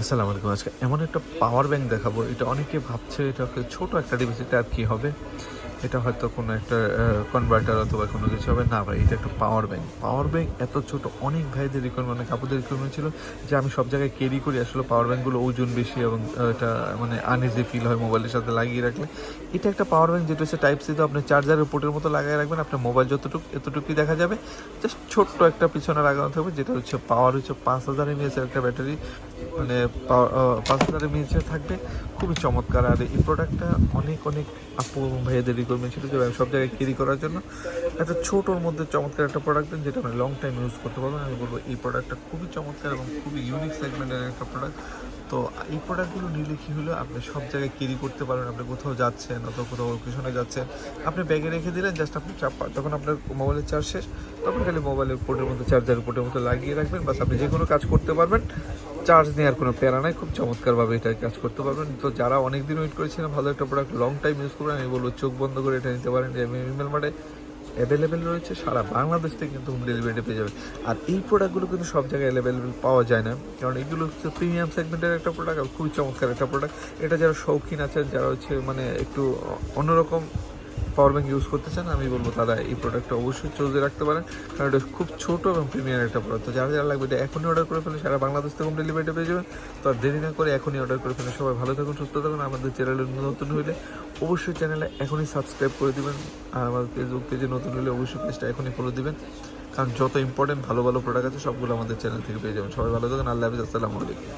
আসসালামু আলাইকুম। আজকে এমন একটা পাওয়ার ব্যাংক দেখাবো। এটা অনেকে ভাবছে এটা ছোট একটা ডিভাইস এটা আর কি হবে? এটা হয়তো কোনো একটা কনভার্টার অথবা কোনো কিছু হবে। না ভাই, এটা একটা পাওয়ার ব্যাংক পাওয়ার ব্যাংক এত ছোট, অনেক ভাইদের রিকোয়ারমেন্ট অনেক আপুদের রিকোয়ারমেন্ট ছিল যে আমি সব জায়গায় ক্যারি করি। আসলে পাওয়ার ব্যাঙ্কগুলো ওজন বেশি এবং এটা মানে আনইজি ফিল হয় মোবাইলের সাথে লাগিয়ে রাখলে। এটা একটা পাওয়ার ব্যাংক যেটা হচ্ছে টাইপ সি তো আপনি চার্জারের পোর্টের মতো লাগিয়ে রাখবেন। আপনার মোবাইল যতটুকু, এতটুকুই দেখা যাবে। জাস্ট ছোট্ট একটা পিছনে লাগানো থাকবে, যেটা হচ্ছে পাওয়ার হচ্ছে পাঁচ হাজার এমএএসের একটা ব্যাটারি মানে পাঁচ হাজার এমএএচে থাকবে। খুবই চমৎকার। আর এই প্রোডাক্টটা অনেক অনেক আপু ভাইয়াদের রিকোয়ারমেন্ট ছিল যে আমি সব জায়গায় ক্যারি করার জন্য একটা ছোটোর মধ্যে চমৎকার একটা প্রোডাক্ট দেন যেটা আপনি লং টাইম ইউজ করতে পারবেন আমি বলব এই প্রোডাক্টটা খুবই চমৎকার এবং খুবই ইউনিক সেগমেন্টের একটা প্রোডাক্ট তো এই প্রোডাক্টগুলো নিলে কী হলো? আপনি সব জায়গায় ক্যারি করতে পারবেন। আপনি কোথাও যাচ্ছেন অথবা কোথাও ওকেশনে যাচ্ছেন, আপনি ব্যাগে রেখে দিলেন জাস্ট আপনি যখন আপনার মোবাইলের চার্জ শেষ, তখন খালি মোবাইলের পোর্টের মধ্যে চার্জার পোর্টের মধ্যে লাগিয়ে রাখবেন। বাস আপনি যে কোনো কাজ করতে পারবেন। চার্জ নেওয়ার কোনো প্যারা নাই। খুব চমৎকারভাবে এটা কাজ করতে পারবেন। তো যারা অনেক দিন ওয়েট করেছিলেন, ভালো একটা প্রোডাক্ট লং টাইম ইউজ করবেন, আমি বলব চোখ বন্ধ করে এটা নিতে পারেন। ইমেল মার্টে অ্যাভেলেবেল রয়েছে, সারা বাংলাদেশ থেকে কিন্তু হোম ডেলিভারি পেয়ে যাবে আর এই প্রোডাক্টগুলো কিন্তু সব জায়গায় অ্যাভেলেবেল পাওয়া যায় না। কারণ এগুলো হচ্ছে প্রিমিয়াম সেগমেন্টের একটা প্রোডাক্ট আর খুবই চমৎকার একটা প্রোডাক্ট এটা যারা শৌখিন আছেন, যারা হচ্ছে মানে একটু অন্যরকম পাওয়ার ব্যাঙ্ক ইউজ করতে চান, আমি বলব তারা এই প্রোডাক্টটা অবশ্যই চলতে রাখতে পারেন। কারণ এটা খুব ছোটো এবং প্রিমিয়াম একটা প্রোডাক্ট যারা যারা লাগবে, এটা এখনই অর্ডার করে ফেলে, সারা বাংলাদেশ থেকে ডেলিভারিটা পেয়ে যাবেন। তো আর দেরি না করে এখনই অর্ডার করে ফেলে। সবাই ভালো থাকুন, সুস্থ থাকুন। আমাদের চ্যানেলে নতুন হলে অবশ্যই চ্যানেলে এখনই সাবস্ক্রাইব করে দিবেন। আর আমাদের ফেসবুক পেজে নতুন হলে অবশ্যই পেজটা এখনই ফলো দিবেন। কারণ যত ইম্পর্টেন্ট ভালো ভালো প্রোডাক্ট আছে, সবগুলো আমাদের চ্যানেল থেকে পেয়ে যাবেন। সবাই ভালো থাকুন। আল্লাহ হাফিজ। আসসালামু আলাইকুম।